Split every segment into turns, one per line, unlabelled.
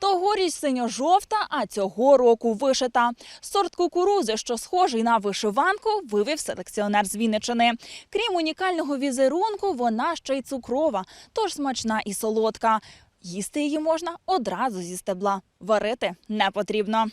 Тогоріч синьо-жовта, а цього року вишита. Сорт кукурузи, що схожий на вишиванку, вивів селекціонер з Вінничини. Крім унікального візерунку, вона ще й цукрова, тож смачна і солодка. Їсти її можна одразу зі стебла. Варити не потрібно.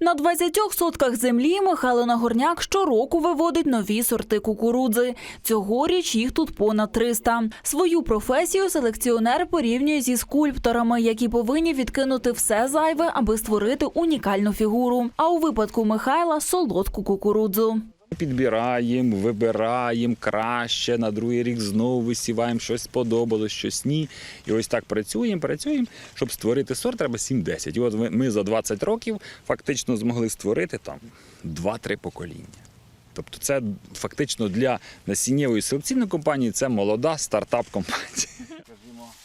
На 20 сотках землі Михайло Нагорняк щороку виводить нові сорти кукурудзи. Цьогоріч їх тут понад 300. Свою професію селекціонер порівнює зі скульпторами, які повинні відкинути все зайве, аби створити унікальну фігуру. А у випадку Михайла солодку кукурудзу.
Підбираємо, вибираємо краще, на другий рік знову висіваємо, щось сподобалось, щось ні. І ось так працюємо, працюємо. Щоб створити сорт, треба 7-10. І от ми- за 20 років фактично змогли створити там 2-3 покоління. Тобто це фактично для насіннєвої селекційної компанії це молода стартап-компанія.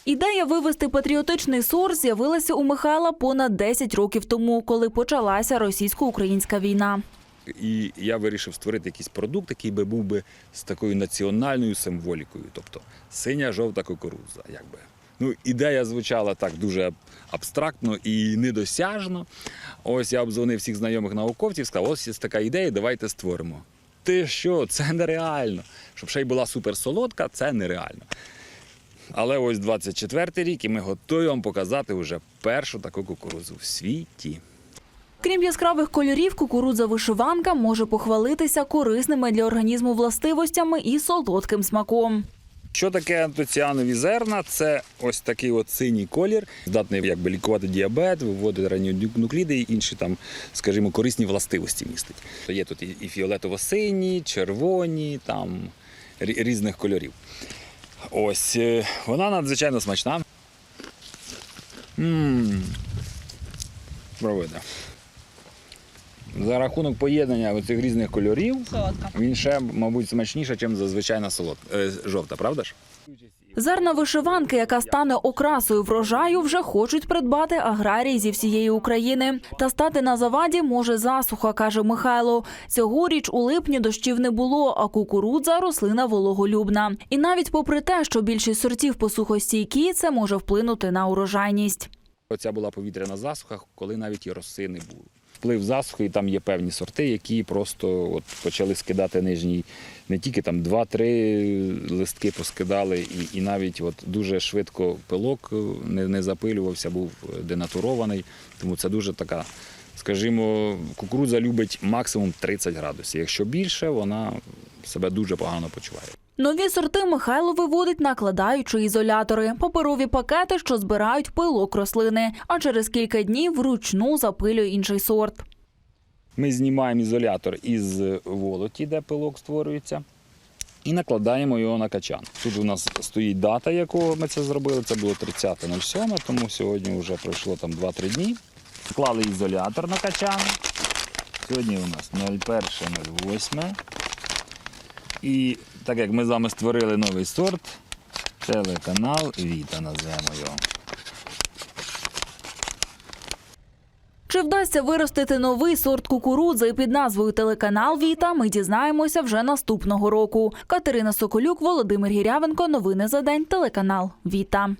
Ідея вивести патріотичний сорт з'явилася у Михайла понад 10 років тому, коли почалася російсько-українська війна.
І я вирішив створити якийсь продукт, який би був би з такою національною символікою, тобто синя жовта кукурудза. Якби. Ну, ідея звучала так дуже абстрактно і недосяжно. Ось я обдзвонив всіх знайомих науковців, сказав, ось є така ідея, давайте створимо. Ти що, це нереально. Щоб ще й була суперсолодка, це нереально. Але ось 24 рік, і ми готові вам показати вже першу таку кукурудзу в світі.
Крім яскравих кольорів, кукурудза вишиванка може похвалитися корисними для організму властивостями і солодким смаком.
Що таке антоціанові зерна? Це ось такий от синій колір, здатний якби лікувати діабет, виводити радіонукліди і інші там, скажімо, корисні властивості містить. Є тут і- фіолетово-сині, червоні, там різних кольорів. Ось е, вона надзвичайно смачна. Мм. Провиде. За рахунок поєднання цих різних кольорів він ще, мабуть, смачніше, ніж зазвичайна солод... е, жовта, правда ж?
Зерна вишиванки, яка стане окрасою врожаю, вже хочуть придбати аграрії зі всієї України. Та стати на заваді може засуха, каже Михайло. Цьогоріч у липні дощів не було, а кукурудза рослина вологолюбна. І навіть попри те, що більшість сортів посухостійкі, це може вплинути на урожайність.
Оця була повітряна засуха, коли навіть і роси не було. Вплив засухи, і там є певні сорти, які просто от почали скидати нижній, не тільки там 2-3 листки поскидали, і, і навіть от дуже швидко пилок е, не, не запилювався, був е, денатурований. Тому це дуже така, скажімо, кукурудза любить максимум 30 градусів. Якщо більше, вона себе дуже погано почуває.
Нові сорти Михайло виводить, накладаючи ізолятори, паперові пакети, що збирають пилок рослини, а через кілька днів вручну запилює інший сорт.
Ми знімаємо ізолятор із волоті, де пилок створюється, і накладаємо його на качан. Тут у нас стоїть дата, якого ми це зробили. Це було 30.07, тому сьогодні вже пройшло там 2-3 дні. Вклали ізолятор на качан. Сьогодні у нас 01.08. І так як ми з вами створили новий сорт, телеканал Віта назвемо його.
Чи вдасться виростити новий сорт кукурудзи під назвою Телеканал Віта? Ми дізнаємося вже наступного року. Катерина Соколюк, Володимир Гірявенко. Новини за день. Телеканал Віта.